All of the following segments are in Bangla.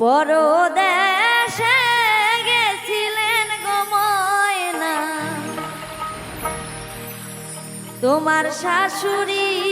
পরদেশে গেছিলেন গময়না তোমার শাশুড়ি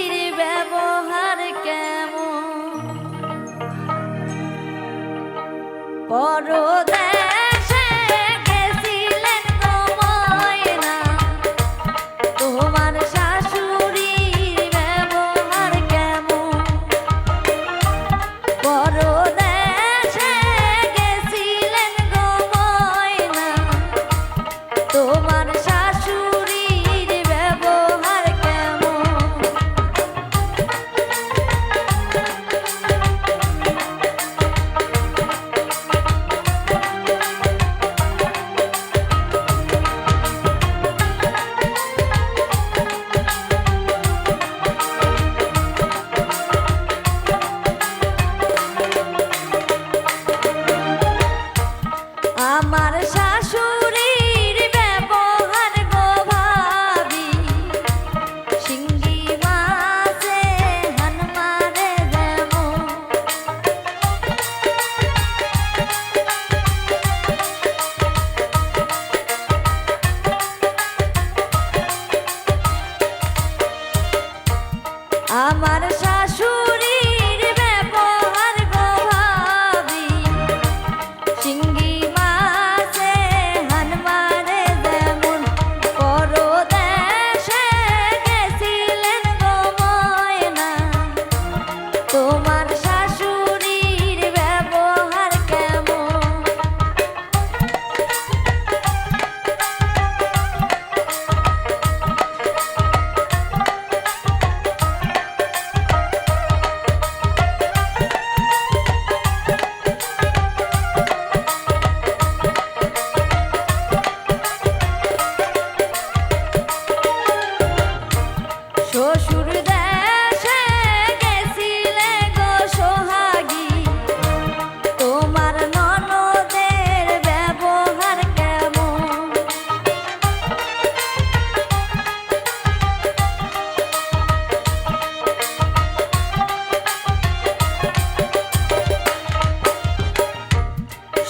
আমার শাশুড়ি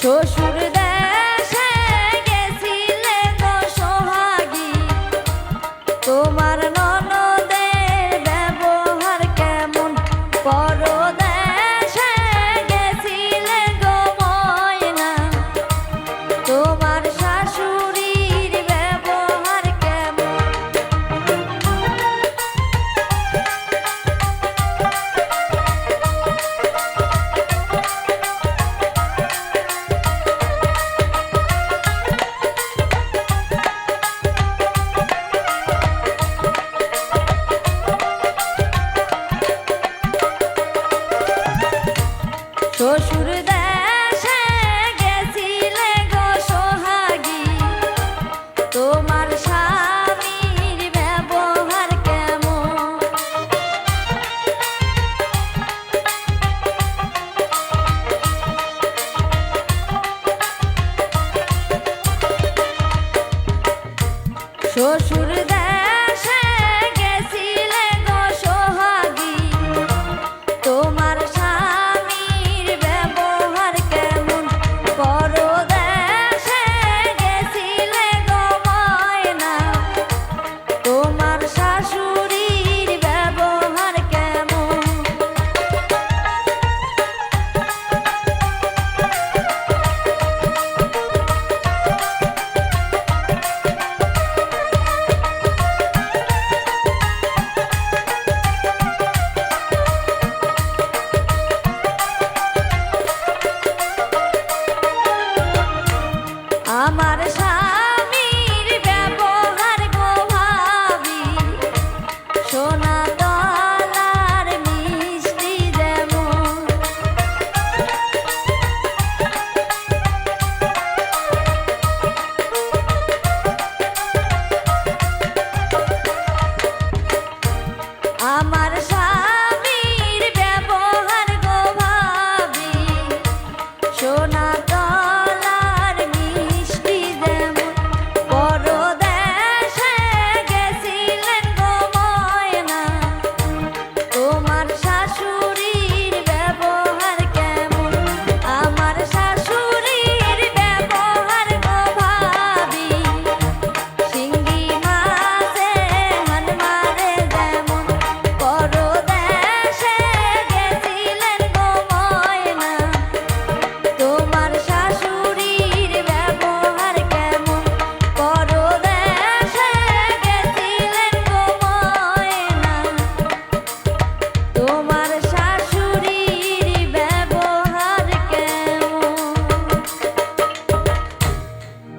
শ্বশুর দেশে গেছিলে গো সোহাগী। তোমার